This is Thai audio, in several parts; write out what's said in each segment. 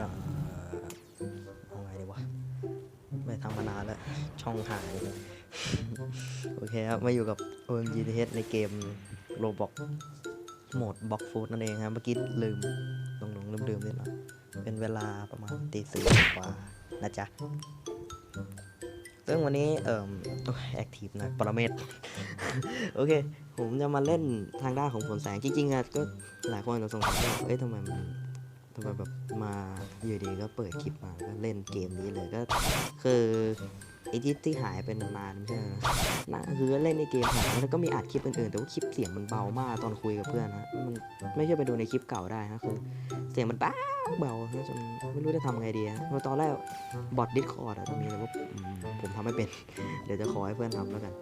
เอ่อเอาไงดีวะไม่ทำมานานแล้ว ช่องหาย โอเคครับ มาอยู่กับ OMGTH ในเกม Roblox โหมด Box Food นั่นเองครับเมื่อกี้ลืมลงลงลืมลืมนิดหน่อยเป็นเวลาประมาณตีสี่กว่านะจ๊ะซึ่งวันนี้ เอ่อแอคทีฟนะปรเมศโอเค ผมจะมาเล่นทางด้านของผลแสงจริงๆอะก็หลายคนจะสงสัยว่าเอ้ยทำไมมัน ทำไมแบบมาอยู่ดีก็เปิดคลิปมาก็เล่นเกมนี้เลยก็คือไอที่ที่หายไปนานๆไม่ใช่หรอนะคือเล่นในเกมหายแล้วก็มีอัดคลิปอื่นๆแต่ว่าคลิปเสียงมันเบามากตอนคุยกับเพื่อนนะมันไม่ใช่ไปดูในคลิปเก่าได้นะคือเสียงมันเบาเบาจนไม่รู้จะทำไงดีนะเพราะตอนแรกบอทดิสคอร์ดอะตรงนี้แต่ว่าผมทำไม่เป็น เดี๋ยวจะขอให้เพื่อนทำแล้วกัน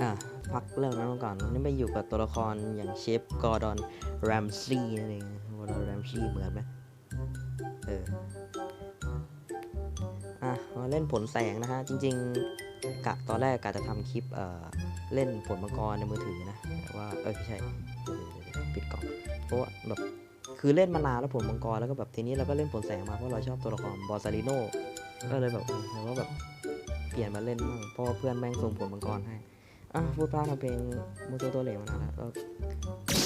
อะพักเรื่องนั้นก่อนนี่ไปอยู่กับตัวละครอย่างเชฟกอร์ดอนแรมซีนั่นเอง กอร์ดอนแรมซีเหมือนไหมเออ อะมาเล่นผลแสงนะฮะ จริง ๆกะตอนแรกกะจะทำคลิปเอ่อเล่นผลมังกรในมือถือนะแต่ว่าเออไม่ใช่ปิดกล่องเพราะว่าแบบคือเล่นมานานแล้วผลมังกรแล้วก็แบบทีนี้เราก็เล่นผลแสงมาเพราะเราชอบตัวละครบอสซาริโนก็เลยแบบเออเราก็แบบเปลี่ยนมาเล่นบ้างเพราะว่าเพื่อนแม่งส่งผลมังกรให้ อะพูดพลาดทำเพลงมูโตตัวเหลวมานานแล้ว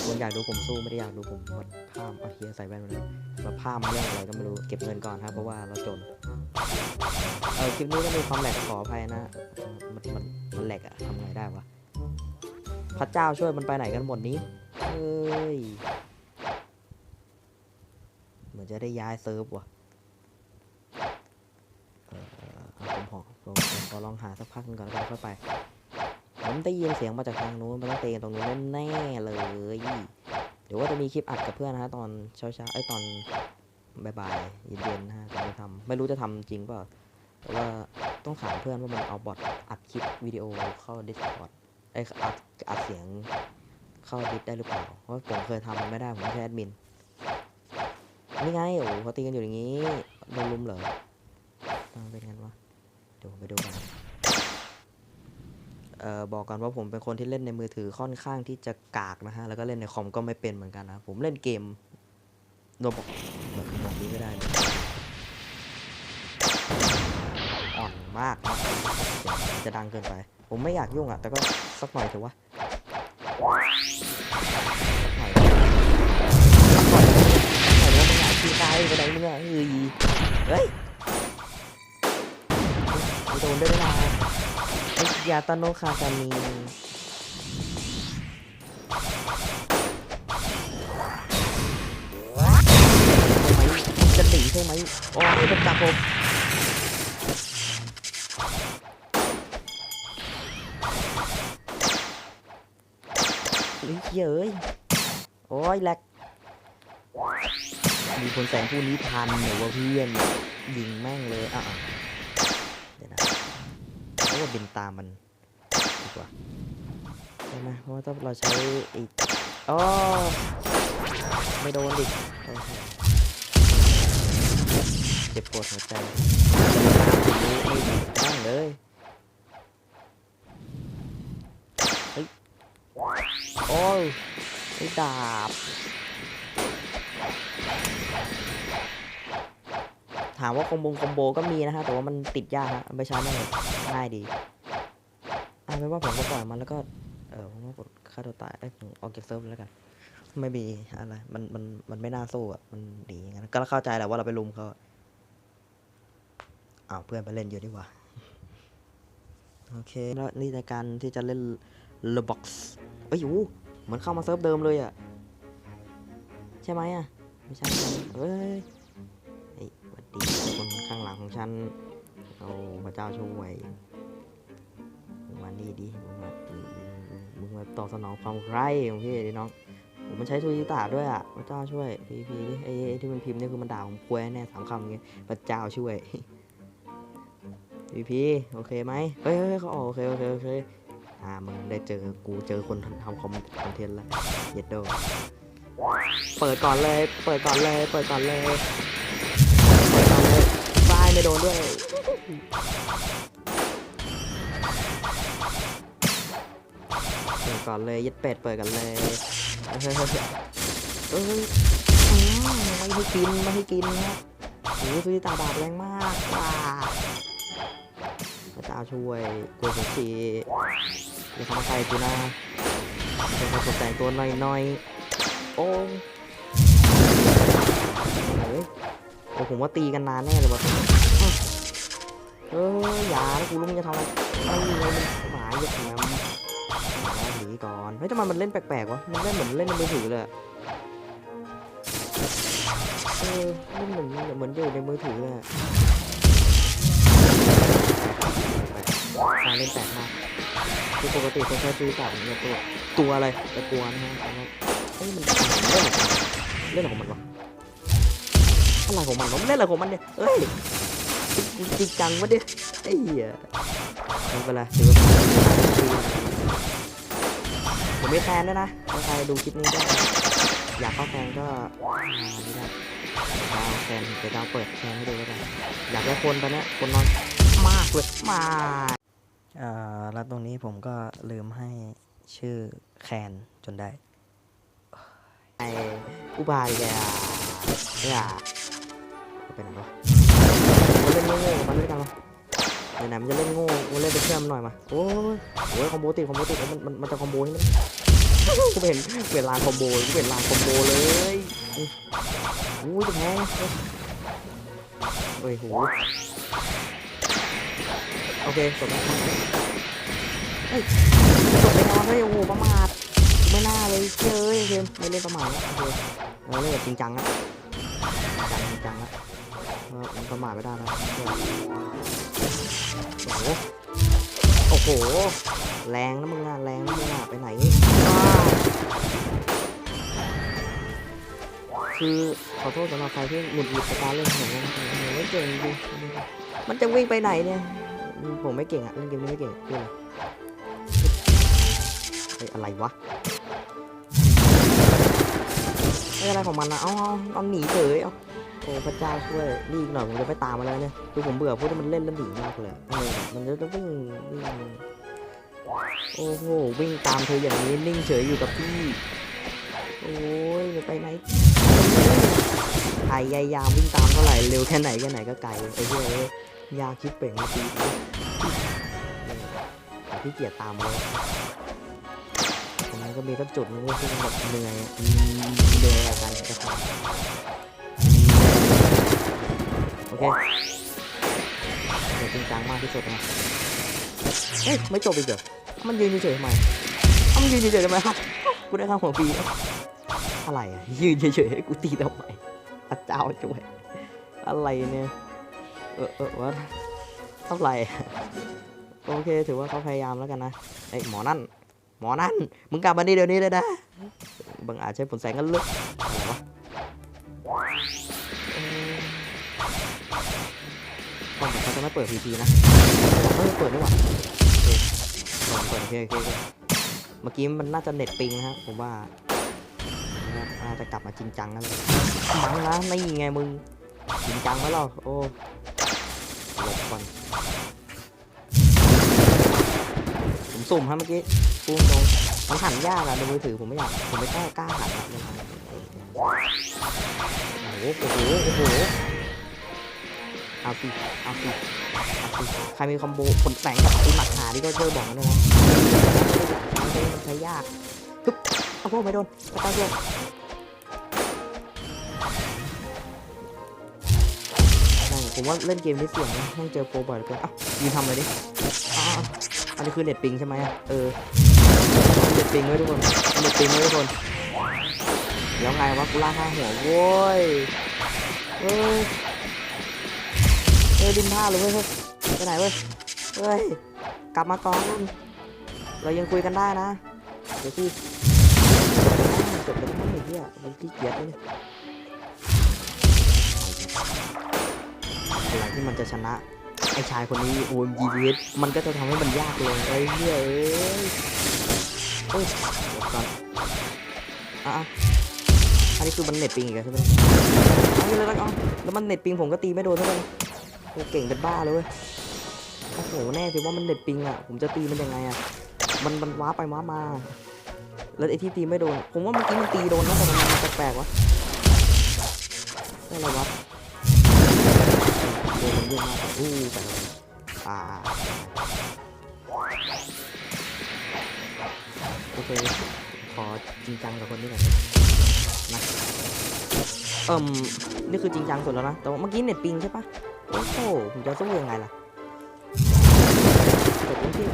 คนอยากดูผมสู้ไม่ได้อยากดูผมวัดภาพเอาเฮียใส่แว่นมาเลยมาภาพมาเรื่องอะไรก็ไม่รู้เก็บเงินก่อนครับเพราะว่าเราจนเออคลิปนี้ก็มีความแหลกขออภัยนะมันมันมันแหลกอะทำไงได้วะพระเจ้าช่วยมันไปไหนกันหมดนี้เอ้ยเหมือนจะได้ย้ายเซิร์ฟว่ะเออเอาผมขอผมผมขอลองหาสักพักนึงก่อนแล้วค่อยไป ผมได้ยินเสียงมาจากทางนู้นมันต้องเตะกันตรงนู้นแน่เลย เดี๋ยวว่าจะมีคลิปอัดกับเพื่อนนะฮะตอนเช้าๆไอ้ตอนบ่ายๆเย็นๆนะฮะจะไปทำไม่รู้จะทำจริงเปล่าแต่ว่าต้องถามเพื่อนว่ามันเอาบอทอัดคลิปวิดีโอเข้า Discord ไอ้อัดอัดเสียงเข้าดิสได้หรือเปล่าเพราะผมเคยทำมันไม่ได้ผมไม่แอดมินนี่ไงโอ้โหเขาตีกันอยู่อย่างนี้โดนลุมเหรออ่าเป็นไงวะเดี๋ยวผมไปดูกันเอ่อ บอกกันว่าผมเป็นคนที่เล่นในมือถือค่อนข้างที่จะกากนะฮะ แล้วก็เล่นในคอมก็ไม่เป็นเหมือนกันนะ ผมเล่นเกมโนบอกแบบแบบนี้ไม่ได้อ่อนมากนะจะดังเกินไป ผมไม่อยากยุ่งอะแต่ก็สักหน่อยเถอะวะสักหน่อยสักหน่อยสักหน่อยว่ามึงอยากขี้ใครไปไหนมึงอะเฮ้ยเฮ้ยโดนได้วยนะไอ้ ยาตาโนคาซามีจะหนีใช่ไหมโอ้ยเป็นจับผมเฮ้ยเย้ย โอ้ยแหลกมีคนแสงผู้นี้ทันเหรอวะเพื่อนยิงแม่งเลยอะ เพราะว่าบินตามมันดีกว่าใช่ไหมเพราะว่าถ้าเราใช้อีกอ๋อไม่โดนดิเจ็บปวดหัวใจไม่ดีนั่งเลยเฮ้ยโอ้ยไอ้ดาบ ถามว่าคอมบงคอมโบก็มีนะฮะ แต่ว่ามันติดยากฮะไม่ใช้ไม่เลยง่ายดีเอาเป็นว่าผมก็ปล่อยมันแล้วก็ เออผมว่าผมฆ่าตัวตายไอ้ยผมออกจากเซิร์ฟแล้วกัน ไม่มีอะไร มัน มัน มันไม่น่าสู้อะ มันดีอย่างนั้น ก็เข้าใจแหละว่าเราไปลุมเขาอ้าวเพื่อนไปเล่นอยู่ดีกว่า โอเค แล้วนี่ในการที่จะเล่น r o b o x เอ้ยอยู่เหมือนเข้ามาเซิร์ฟเดิมเลยอะ ใช่ไหมอะ ไม่ใช่เฮ้ยเฮ้ ยสวัสดีคนข้างหลังของฉันโอ้พระเจ้าช่วยมึงมานี่ดิมึงมามึงมาตอบสนองความใคร่ของพี่ดิน้องผมมันใช้ทูยิตาด้วยอะพระเจ้าช่วยพีพีดิไอ้ไอ้ที่มันพิมพ์นี่คือมันด่าผมควยแน่สามคำเงี้ยพระเจ้าช่วยพีพีโอเคไหมเฮ้ยเฮ้ยเขาโอเคโอเคโอเคอ่ามึงได้เจอกูเจอคนทำคอมคอนเทนต์แล้วเย็ดโดเปิดก่อนเลย เปิดก่อนเลย เปิดก่อนเลย ไม่โดนด้วย เปิดก่อนเลยยัดเป็ดเปิดกันเลยเฮ้ยเฮ้ยเฮ้ยไม่ให้กินไม่ให้กินครับโอ้โหสุนิตาดาบแรงมากว้าพระเจ้าช่วยกลัวผมทีอย่าทำใครกูนะเป็นคนตกแต่งตัวหน่อยๆโอ้ย โอ้ผมว่าตีกันนานแน่เลยวะเอออย่าแล้วกูรู้มึงจะทำอะไรไม่เลยหมาเหยียบแหนมหนีก่อนเฮ้ยทำไมมันเล่นแปลกๆวะมันเล่นเหมือนเล่นในมือถือเลยเออเล่นเหมือนเหมือนอยู่ในมือถือเลยการเล่นแปลกมากคือปกติคนใช้ซื้อจับเนี่ยตัวตัวอะไรแต่ตัวนะฮะเฮ้ยมันเล่นอะไรของมันเล่นอะไรของมันวะ อะไรของมันมันเล่นอะไรของมันเนี่ยเฮ้ยจริงจังวะเนี่ยไอ้เหี้ยไม่เป็นไรถือว่าผมไม่แคนด้วยนะถ้าใครดูคลิปนี้ก็อยากเข้าแคนก็ไม่ได้ดาวแคนเดี๋ยวดาวเปิดแคนให้ดูแล้วกันอยากได้คนตอนนี้คนนอนมากเลยมาอ่าแล้วตรงนี้ผมก็ลืมให้ชื่อแคนจนได้ไออุบายแกเนี่ ยเป็นวะมันเล่นโง่ๆกับมันด้วยกันวะไหนๆมันจะเล่นโง่กูเล่นไปเชื่อมนหน่อยมาโอ้ยโอ้ยคอมโบติดคอมโบติดมันมันมันจะคอมโบให้มันกูเห็นเวลาคอมโบกูเห็นลานคอมโบเลยอู้ยจะแพ้เฮ้ยโหโอเคจบแล้วเฮ้ยจบไปแล้วเฮ้ยโอ้โหประมาทไม่น่าเลยเฮ้ยเกมไม่เล่นประมาทแล้วโอเคเราเล่นแบบจริงจังนะจริงจังนะ มันประมาทไม่ได้นะโอ้โหโอ้โห แรงนะมึงอะแรงนะมึงอะไปไหนคือขอโทษสำหรับใครที่หงุดหงิดกับการเล่นของผมไม่เก่งจริงมันจะวิ่งไปไหนเนี่ย ผมไม่เก่งอะเล่นเกมนี้ไม่เก่งคืออะไรเฮ้ยอะไรวะเฮ้ยอะไรของมันนะเอาเอาเอาหนีเฉยเอา โอ้พระเจ้าช่วยนี่อีกหน่อยผมจะไปตามมาแล้วเนี่ยคือผมเบื่อพวกที่มันเล่นแล้วหนีมากเลยเออมันจะวิ่งวิ่งโอ้โหวิ่งตามเธออย่างนี้นิ่งเฉยอยู่กับพี่โอ้ยจะไปไหนพยายามวิ่งตามเท่าไหร่เร็วแค่ไหนแค่ไหนก็ไกลไอ้เหี้ยเอ้ยยาคิดเป่งมาตีพี่พี่เกียจตามเลยตรงนั้นก็มีสักจุดนึงที่มันแบบเหนื่อยเหนื่อยกับการกระทำ เคเดี๋ยวจริงจังมากที่สุดนะเฮ้ยไม่จบอีกเหรอมันยืนเฉยๆทำไมมันยืนเฉยๆทำไมครับกูได้ข้างหัวปีอะไรอะยืนเฉยๆให้กูตีทำไมพระเจ้าช่วยอะไรเนี่ยเออเออว่าเท่าไหร่โอเคถือว่าเขาพยายามแล้วกันนะไอ้ยหมอนั่น หมอนั่น มึงกลับมานี่เดี๋ยวนี้เลยนะ บางอาจใช้ผลแสงกันลึก นเขาจะไม่เปิด PP นะเออเปิดดีกว่าเคลองเปิดโอเคโอเคโอเคเมื่อกี้มันน่าจะเน็ตปิงนะฮะผมว่าน่าจะกลับมาจริงจังนะเลยมังนะไม่ไงมึงจริงจังไหมเราโอ้หลบก่อนผมสุ่มฮะเมื่อกี้ปุ้งตรงมันหันยากอะในมือถือผมไม่อยากผมไม่กล้ากล้าหันอะมันหันโอ้โหโอ้โหโอ้โห เอาสิเอาสิเอาสิใครมีคอมโบผลแสงกับไอ้หมัดหาที่ก็ช่วยบอกกันด้วยนะมันใช้ยากปึ๊บเอาพวกไม่โดนกระต้าช่วยนั่นผมว่าเล่นเกมนี้เสี่ยงนะต้องเจอโปรบ่อยเลือเกินอะยืนทำเลยดิอันนี้คือเน็ตปิงใช่ไหมอะเออเน็ตปิงไว้ทุกคนเน็ตปิงไว้ทุกคนแล้วไงวะกูล่าข้าหัวโว้ยเฮ้ยเฮ้ยดินผ้าเลยเว้ยเฮ้ยไปไหนเว้ยเฮ้ยกลับมาก่อนเรายังคุยกันได้นะเดี๋ยวพี่จบแล้วไอ้เหี้ยมันขี้เกียจเลยอะไรที่มันจะชนะไอ้ชายคนนี้ OMGDS มันก็จะทำให้มันยากลงไอ้เหี้ยเอ้ยเฮ้ยเดี๋ยวก่อนอะอะอันนี้คือมันเน็ตปิงอีกแล้วใช่ไหมเอาเลยแล้วกันเอาแล้วมันเน็ตปิงผมก็ตีไม่โดนเท่าไหร่ โอ้เก่งเป็นบ้าเลยเว้ยโอ้โหแน่สิว่ามันเน็ตปิงอะ ผมจะตีมันยังไงอะ มันมันว้าไปว้ามา แล้วไอ้ที่ตีไม่โดน ผมว่าเมื่อกี้มันตีโดนนะแต่มันแปลกๆวะอะไรวะเล่นมากกว่าอู้ไปเลยอ่าโอเค ขอจริงจังกับคนนี้หน่อยนะเอิ่มนี่คือจริงจังสุดแล้วนะ แต่ว่าเมื่อกี้เน็ตปิงใช่ปะ อ้โหผมจะสู้ยังไงล่ะจบยังพี่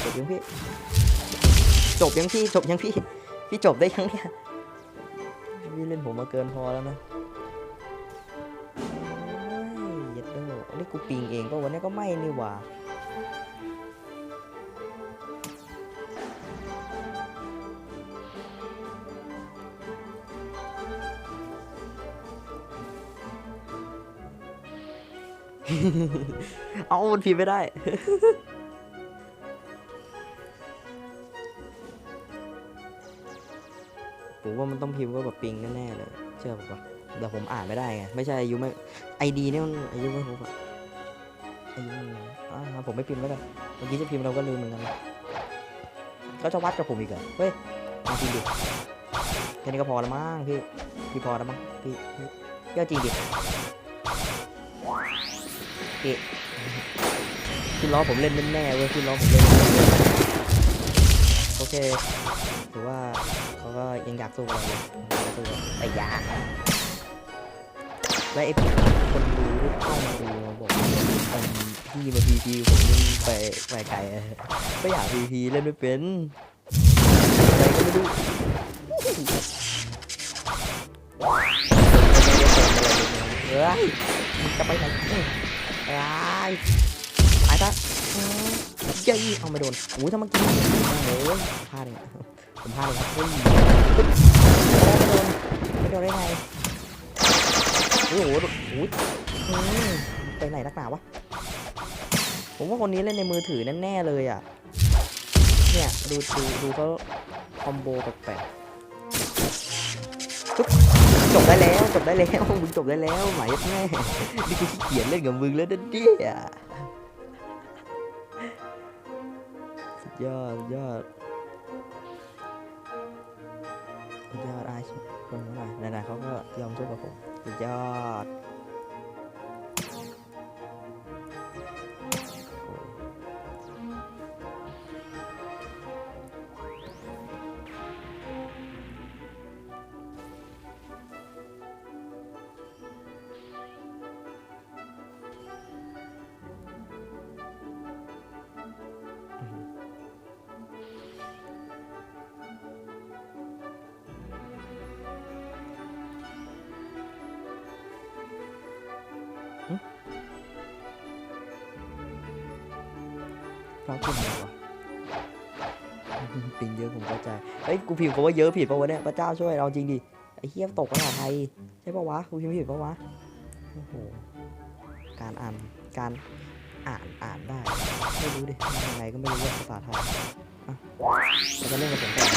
จบยังพี่จบยังพี่จบยังพี่พี่จบได้ยังเนี่ยพี่เล่นผมมาเกินพอแล้วนะเอ้ยเย็ดโดนี่กูปิงเองก็วันนี้ก็ไม่นี่หว่า เอามันพิมพ์ไม่ได้ ผมว่ามันต้องพิมพ์ว่าแบบปิงแน่ๆเลย เชื่อผมปะแต่ผมอ่านไม่ได้ไง ไม่ใช่อายุไม่ไอดีเนี่มันอายุไม่ครบอะอายุมันอ่าผมไม่พิมพ์แล้วกัน เมื่อกี้จะพิมพ์เราก็ลืมเหมือนกัน ก็จะวัดกับผมอีกเหรอ เฮ้ยมาจริงดิแค่นี้ก็พอแล้วมั้งพี่ พี่พอแล้วมั้งพี่พี่พี่เอาจริงดิ เอะขึ้นล้อผมเล่นแน่ๆเว้ยขึ้นล้อผมเล่นแน่ๆโอเคถือว่าเขาก็ยังอยากสู้กับเราอยู่สู้แต่ยากแล้วไอ้คนดูเข้ามาดูมาบอกว่าพี่มาพีพีผมนี่ไปไปไกลไม่อยากพีพีเล่นไม่เป็นอะไรก็ไม่รู้เฮ้ยมึงจะไปไหน เอ้ยไปตายซะอืมเย้ยเอาไม่โดนโอ้ยถ้าเมื่อกี้โอ้โหพลาดเองอะผมพลาดเองครับเฮ้ยไม่โดนไม่โดนได้ไงโอ้โหโอ้ยไปไหนนักหนาวะ ผมว่าคนนี้เล่นในมือถือแน่ๆเลยอะ เนี่ยดูดูดูเขาคอมโบแปลกๆ บจบได้แล้วจบได้แล้วมึงจบได้แล้วหมายแม่นี่กูขี้เกียจเล่นกับมึงแล้วนะเนี่ยสุดยอดยอดสุดยอดไอ้ายคนน้อไหร่ไหนๆเขาก็ยอมช่วยกับผมสุดยอด เราพิมพ์อะไรวะปิงเยอะผมเข้าใจเฮ้ยกูพิมพ์คำว่าเยอะผิดปะวะเนี่ยพระเจ้าช่วยเราจริงดิไอ้เฮี้ยตกภาษาไทยใช่ปะวะกูพิมพ์ผิดปะวะโอ้โหการอ่านการอ่านอ่านได้ไม่รู้ดิยังไงก็ไม่รู้เรื่องภาษาไทยอะเราจะเล่นกับผมก่อน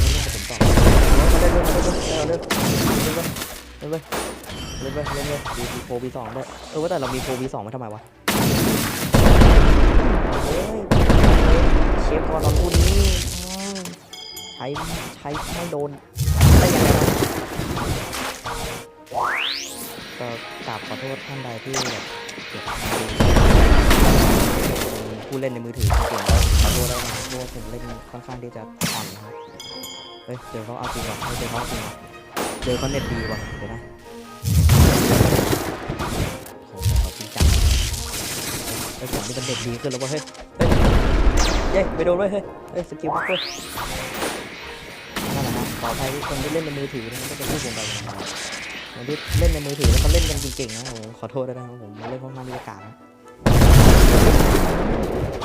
เล่นกับผมก่อนมาเล่นเราเล่นเล่นเล่น เล่นเลยเล่นเลยเล่นเลยมีโปรวีสองด้วยเออว่าแต่เรามีโปรวีสองมาทำไมวะเฮ้ยเชฟกรอนคู่นี้ใช้ใช้ไม่โดนได้ยังไงก็กราบขอโทษท่านใดที่แบบเก็บผู้เล่นในมือถือเก่งขอโทษได้นะเพราะว่าผมเล่นค่อนข้างที่จะอ่อนนะครับเฮ้ยเจอเขาเอาจริงว่ะเฮ้ยเจอเขาเอาจริงว่ะ เจอเขาเน็ตดีว่ะเดี๋ยวนะโอ้โหเขาจริงจังไอ้ผมนี่มันเด็กดีขึ้นแล้ววะเฮ้ยเฮ้ยเย้ไปโดนเว้ยเฮ้ยเฮ้ยสกิลบักเว้ยนั่นแหละฮะปลอดภัยคนที่เล่นในมือถือนะมันก็จะพูดผมไปนะครับคนที่เล่นในมือถือแล้วเขาเล่นกันเก่งๆนะผมขอโทษด้วยนะครับผมเล่นค่อนข้างที่จะกากนะ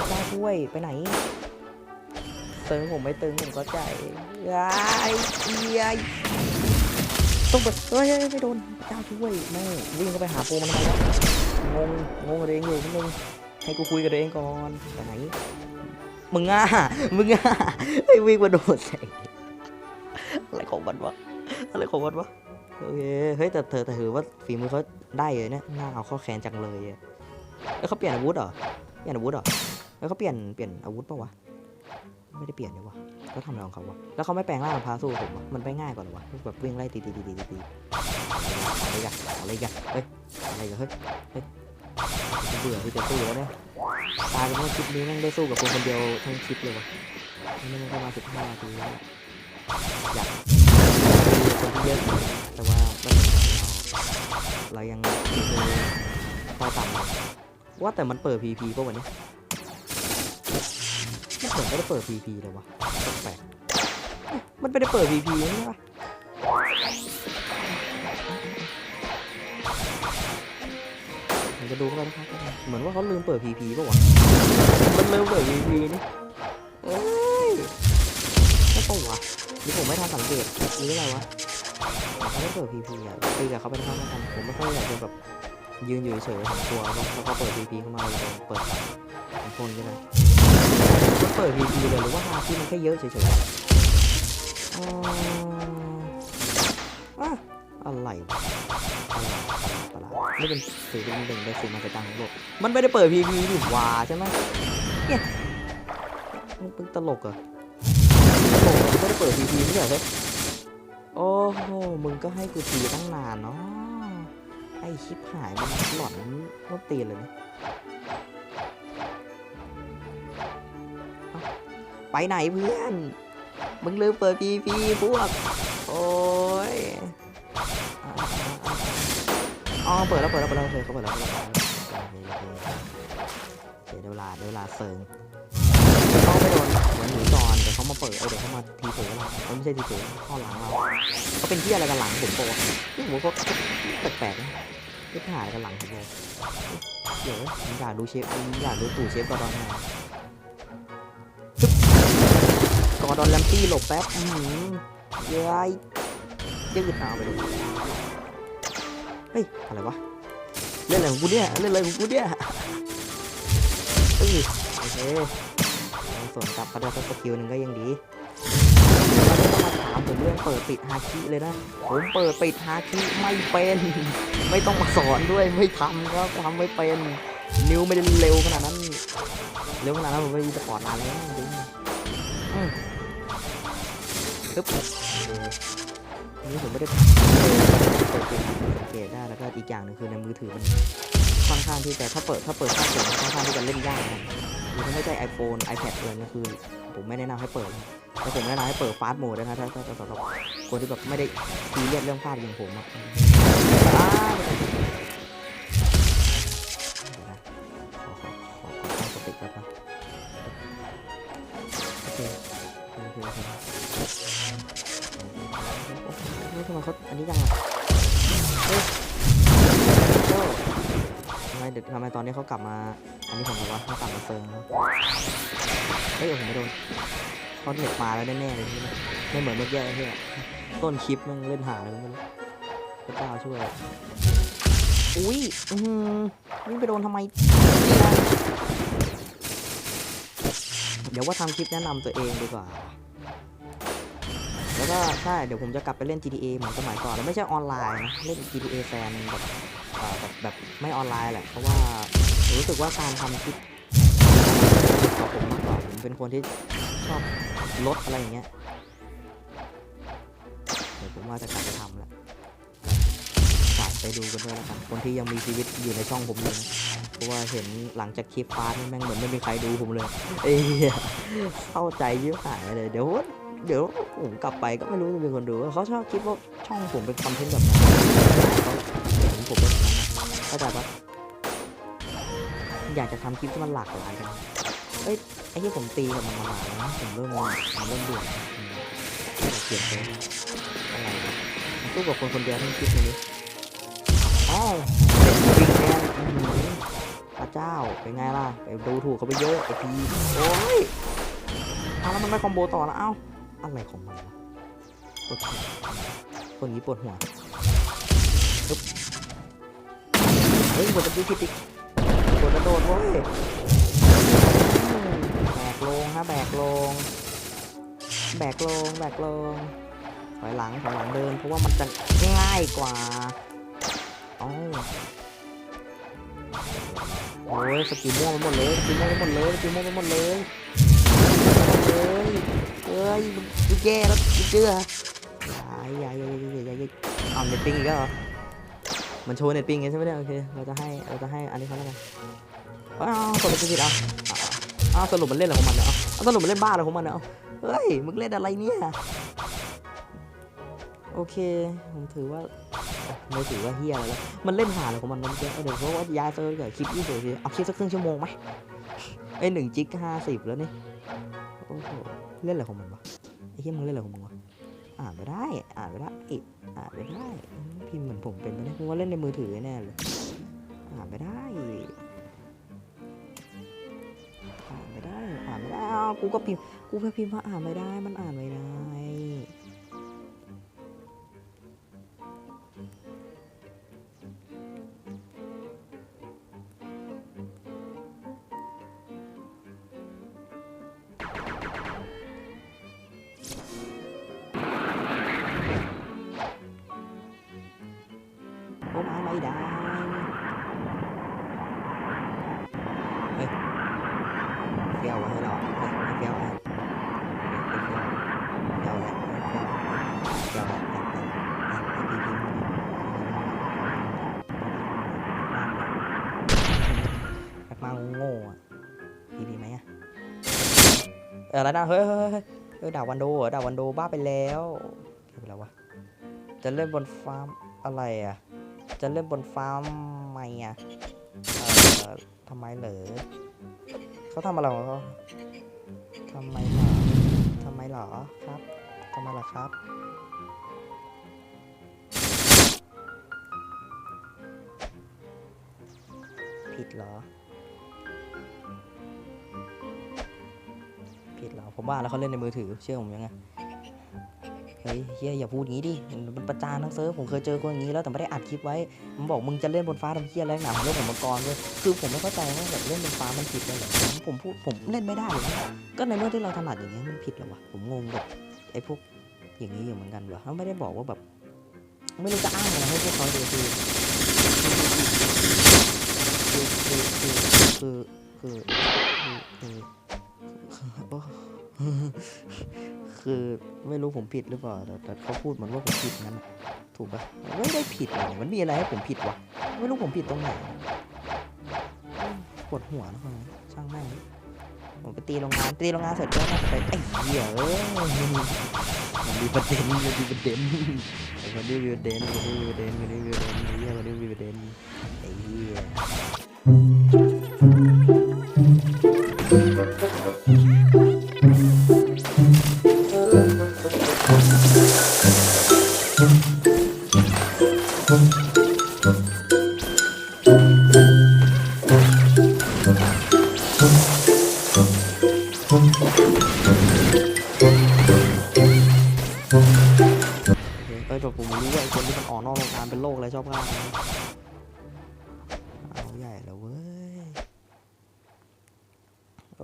จ้าช่วยไปไหนเติงผมไม่ตึงผมก็ใจยายเอียย ต้องแบบเฮ้ยเฮ้ยไม่โดนเจ้าช่วยแม่วิ่งเข้าไปหาโปมันทำไมวะงงงงกับตัวเองอยู่นิดนึงให้กูคุยกับตัวเองก่อนไปไหนมึงอะมึงอะไอ้วิ่งมาโดดใส่อะไรของมันวะอะไรของมันวะโอเคเฮ้ยแต่เธอแต่ถือว่าฝีมือเขาได้เลยเนี่ยน่าเอาข้าแขนจังเลยอะเอ้ยเขาเปลี่ยนอาวุธเหรอเปลี่ยนอาวุธเหรอแล้วเขาเปลี่ยนเปลี่ยนอาวุธปะวะไม่ได้เปลี่ยนเลยวะ เขาทำอะไรของเขาวะ แล้วเขาไม่แปลงร่างพาสู้ผมวะมันไปง่ายกว่าหรอวะแบบวิ่งไล่ตีตีตีตีตีอะไรกันอะไรกันเฮ้ย อะไรกันเฮ้ย เฮ้ยเบื่อที่จะสู้แล้วเนี่ยตายเป็นว่าคลิปนี้แม่งได้สู้กับคนคนเดียวทั้งคลิปเลยวะนี่มันก็มาสิบห้านาทีแล้วอยากคนที่เยอะแต่ว่าไม่เป็นไราเรายังมีมือพอต่ำว่าแต่มันเปิด PP ป่ะวันนี้ เหมือนไม่ได้เปิด PP เลยวะแปลกมันไม่ได้เปิด PP ใช่ปะผมจะดูเข้าไปนะครับ เหมือนว่าเขาลืมเปิด PP ป่ะวะ มันลืมเปิด PP นี่เอ้ยไม่ป่ะวะหรือผมไม่ทันสังเกตหรืออะไรวะเขาไม่เปิด PP อะตีกับเขาไปนะครับแล้วกัน ผมไม่ค่อยอยากจะแบบยืนอยู่เฉยๆของตัวแล้วแล้วก็เปิด PP เข้ามาเลยเปิดของคนก็ได้มัน เปิด PP เลยหรือว่าฮาที่มันแค่เยอะเฉยๆอะอ๋ออะอะไรวะประหลาดนี่เป็นถือเป็นหนึ่งในสิ่งมหัศจรรย์ของโลกมันไม่ได้เปิดพีพีดิวาใช่ไหมเนี่ยมึงเป็นตลกเหรอตลกไม่ได้เปิดพีพีไม่ใช่เหรอเโอ้โหมึงก็ให้กูตีตั้งนานเนาะไอชิปหายมันหลอนมันตีนเลยนะ ไปไหนเพื่อน มึงลืมเปิดพีพีพวก โอ้ยอ๋อเปิดแล้วเปิดแล้วเปิดแล้วโอเคเขาเปิดแล้วเปิดแล้วเดี๋ยวเวลาเดี๋ยวเวลาเซิงต้องไม่โดนเหมือนหนีก่อนเดี๋ยวเขามาเปิดเออเดี๋ยวเขามาทีเผลอเราเขาไม่ใช่ทีเผลอเข้อหลังเราเขาเป็นที่อะไรกันหลังผมโปนี่ผมก็แปลกๆนะไม่ถ่ายกันหลังผมเลยเดี๋ยวผมอยากดูเชฟผมอยากดูตู่เชฟกอร์ดอนหน่อ กอร์ดอนแลมปี้หลบแป๊บอือหือเย้ยยืดหนาวไปเลยเฮ้ย อะไรวะ เล่นอะไรของกูเนี่ย เล่นอะไรของกูเนี่ยเฮ้ยโอเคส่วนกลับมาได้สักสกิลหนึ่งก็ยังดีเราไม่ต้องมาถามผมเรื่องเปิดปิดฮาคิเลยนะ ผมเปิดปิดฮาคิไม่เป็น ไม่ต้องมาสอนด้วยไม่ทำครับทำไม่เป็น นิ้วไม่ได้เร็วขนาดนั้น เร็วขนาดนั้นผมไปสปอร์ตนานแล้วจริงอืม ปึ๊บอันนี้ผมไม่ได้เปิดเป็นสังเกตได้แล้วก็อีกอย่างหนึ่งคือในมือถือมันค่อนข้างที่จะถ้าเปิดถ้าเปิดภาพเสียงค่อนข้างที่จะเล่นยากนะหรือถ้าไม่ใช่ iPhone iPad เลยนะคือผมไม่แนะนำให้เปิดแต่ผมแนะนำให้เปิดฟาสต์โหมดนะถ้าถ้าถ้าสำหรับคนที่แบบไม่ได้ซีเรียสเรื่องภาพอย่างผมอะ ทำไมเขาอันนี้ยังอะเฮ้ยทำไมเด็กทำไมตอนนี้เขากลับมา อันนี้ผมบอกว่าเขากลับมาเซิร์งแล้วเฮ้ยเดี๋ยวผมไม่โดนเขาเน็ตมาแล้วแน่ๆเลยไม่เหมือนเมื่อกี้ไอ้ที่ต้นคลิปมันเล่นหาอะไรไม่รู้พระเจ้าช่วย อุ้ย อือหือวิ่ไปโดนทำไม เดี๋ยวว่าทำคลิปแนะนำตัวเองดีกว่า แล้วก็ใช่เดี๋ยวผมจะกลับไปเล่น GTA เหมือนสมัยก่อนแล้วไม่ใช่ออนไลน์นะเล่น GTA แฟนแบบแบบแบบไม่ออนไลน์แหละเพราะว่ารู้สึกว่าการทำคลิปกับผมมากกว่าผมเป็นคนที่ชอบลดอะไรอย่างเงี้ยเดี๋ยวผมว่าจะกลับไปทำแล้วฝากไปดูกันด้วยแล้วกันคนที่ยังมีชีวิตอยู่ในช่องผมอยู่นะเพราะว่าเห็นหลังจากคลิปฟาสนี่แม่งเหมือนไม่มีใครดูผมเลยเอ้ยเข้าใจยิ่งหายเลยเดี๋ยว เดี๋ยวผมกลับไปก็ไม่รู้จะมีคนดูเขาชอบคิดว่าช่องผมเป็นคอนเทนต์แบบนั้นเขาเห็นผมเป็นเข้าใจปะอยากจะทำคลิปที่มันหลากหลายกันเอ้ยไอ้ที่ผมตีกับมันมานานแล้วนะผมเริ่มผมเริ่มเบื่ออืมอยากเปลี่ยนไปอะไรวะตู้กับคนคนเดียวทั้งคลิปนี้อ้าวเด็กวิ่งแทนอื้อหือพระเจ้าเป็นไงล่ะไปดูถูกเขาไปเยอะไอ้ทีโอ้ยเอาแล้วมันไม่คอมโบต่อแล้วเอ้า อะไรของมันวะปวดหัวคนนี้ปวดหัวปึ๊บเฮ้ยกดจะดูผิดอีกกดกระโดดเว้ยแบกลงฮะแบกลง แบกลงแบกลงถอยหลังถอยหลังเดินเพราะว่ามันจะง่ายกว่าอ้าโอ้ยสกิลม่วงไปหมดเลยสกิลม่วงไปหมดเลยสกิลม่วงไปหมดเลย ฮ้ยเอ้ยมึงแย่แล้วมึงเชื่อไอ้ยายายายายายเอาเน็ตติ้งอีกแล้วเหรอมันโชว์เน็ตปิงไงใช่ไหมเนี่ยโอเคเราจะให้เราจะให้อันนี้เขาแล้วกันอ้าวกดเลยผิดเอาอ้าวสรุปมันเล่นอะไรของมันเนี่ยเอาเอาสรุปมันเล่นบ้าอะไรของมันเนี่ยเอาเฮ้ยมึงเล่นอะไรเนี่ยโอเคผมถือว่าไม่ถือว่าเฮียแล้ว มันเล่นหาอะไรของมันมันเยอะเดี๋ยวเพราะว่ายาเซิร์เกิดคลิปยี่สิบทีเอาคลิปสักครึ่งชั่วโมงไหมไอ้ยหนึ่งจิกห้าสิบแล้วนี่ อ้โหเล่นอะไรของมันวะไอ้เฮียมึงเล่นอะไรของมึงวะอ่านไม่ได้ อ่านไม่ได้อิอ่านไม่ได้พิมพ์เหมือนผมเป็นไปได้ผมว่าเล่นในมือถือแน่เลยอ่านไม่ได้อ่านไม่ได้อ่านไม่ได้กูก็พิมพ์กูแค่พิมพ์ว่าอ่านไม่ได้มันอ่านไม่ได้ มาโง่อะพี่พิมพ์ไหมอะเออแล้วนะเฮ้ยเฮ้ยเฮ้ยดาวันโดดาวันโดบ้าไปแล้วเก็บไปแล้ววะจะเล่นบนฟาร์มอะไรอะจะเล่นบนฟาร์มไหมอะเอ่อทำไมเหรอเขาทำอะไรของเขาทำไมเหรอทำไมเหรอครับทำไมเหรอครับผิดเหรอ ผิดเหรอผมว่าแล้วเขาเล่นในมือถือ เชื่อผมยังไงเฮ้ยเฮียอย่าพูดงี้ดิมันประจานทั้งเซิร์ฟผมเคยเจอคนอย่างนี้แล้วแต่ไม่ได้อัดคลิปไว้ มันบอกมึงจะเล่นบนฟ้าทำเฮียอะไรหนาผมเล่นผมมังกรเลยคือผมไม่เข้าใจว่าแบบเล่นบนฟ้ามันผิดเลยเหรอผมผมพูดผมเล่นไม่ได้เลยก็ในเมื่อที่เราถนัดอย่างเงี้ยมันผิดหรอวะผมงงแบบไอ้พวกอย่างนี้อยู่เหมือนกันเหรอเขาไม่ได้บอกว่าแบบ ไม่รู้จะอ้างอะไรให้พวกเขาดูคือคือคือคือคือ คือไม่รู้ผมผิดหรือเปล่า แต่เขาพูดเหมือนว่าผมผิดงั้น ถูกปะไม่ได้ผิดเลยมันมีอะไรให้ผมผิดวะ ไม่รู้ผมผิดตรงไหนปวดหัวนะคนช่างแม่งผมไปตีโรงงาน ตีโรงงานเสร็จแล้วก็ไปไอ้เหี้ยเอ้ยมันมีประเด็นมันมีประเด็นมันมีประเด็นมันมีประเด็นมันมีประเด็นมันมีประเด็น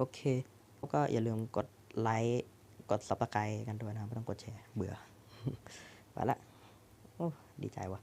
โอเค ก็อย่าลืมกดไลค์ กดซับสไครต์กันด้วยนะ ไม่ต้องกดแชร์ เบื่อ ไปละ โอ้ ดีใจว่ะ